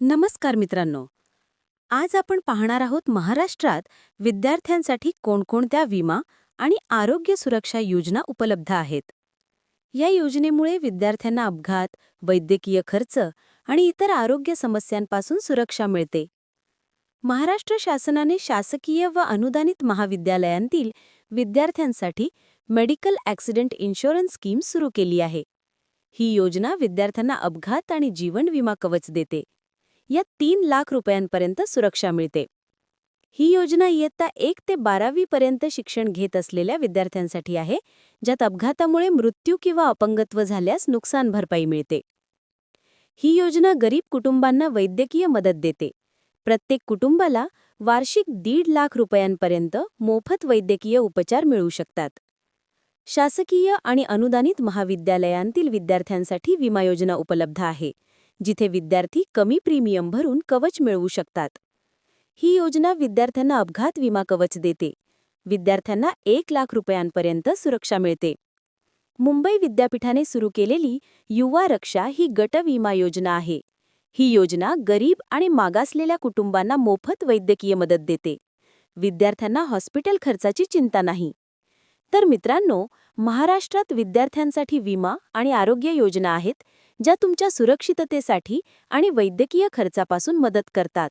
नमस्कार मित्रांनो. आज आपण पाहणार आहोत महाराष्ट्रात विद्यार्थ्यांसाठी कोणकोणत्या विमा आणि आरोग्य सुरक्षा योजना उपलब्ध आहेत. या योजनेमुळे विद्यार्थ्यांना अपघात वैद्यकीय खर्च आणि इतर आरोग्य समस्यांपासून सुरक्षा मिळते. महाराष्ट्र शासनाने शासकीय व अनुदानित महाविद्यालयांतील विद्यार्थ्यांसाठी मेडिकल ॲक्सिडेंट इन्शुरन्स स्कीम सुरू केली आहे. ही योजना विद्यार्थ्यांना अपघात आणि जीवन विमा कवच देते. या तीन लाख रुपयांपर्यंत सुरक्षा मिळते. ही योजना इयत्ता एक ते बारावी पर्यंत शिक्षण घेत असलेल्या विद्यार्थ्यांसाठी आहे ज्यात अपघातामुळे मृत्यू किंवा अपंगत्व झाल्यास नुकसान भरपाई मिळते. ही योजना गरीब कुटुंबांना वैद्यकीय मदत देते. प्रत्येक कुटुंबाला वार्षिक दीड लाख रुपयांपर्यंत मोफत वैद्यकीय उपचार मिळू शकतात. शासकीय आणि अनुदानित महाविद्यालयांतील विद्यार्थ्यांसाठी विमा योजना उपलब्ध आहे. जिथे विद्यार्थी कमी प्रीमियम भरून कवच मिळवू शकतात. ही योजना विद्यार्थ्यांना अपघात विमा कवच देते. विद्यार्थ्यांना एक लाख रुपयांपर्यंत सुरक्षा मिळते. मुंबई विद्यापीठाने सुरू केलेली युवा रक्षा ही गट विमा योजना आहे. ही योजना गरीब आणि मागासलेल्या कुटुंबांना मोफत वैद्यकीय मदत देते. विद्यार्थ्यांना हॉस्पिटल खर्चाची चिंता नाही. तर मित्रांनो महाराष्ट्रात विद्यार्थ्यांसाठी विमा आणि आरोग्य योजना आहेत ज्या तुमच्या सुरक्षिततेसाठी आणि वैद्यकीय खर्चापासून मदत करतात.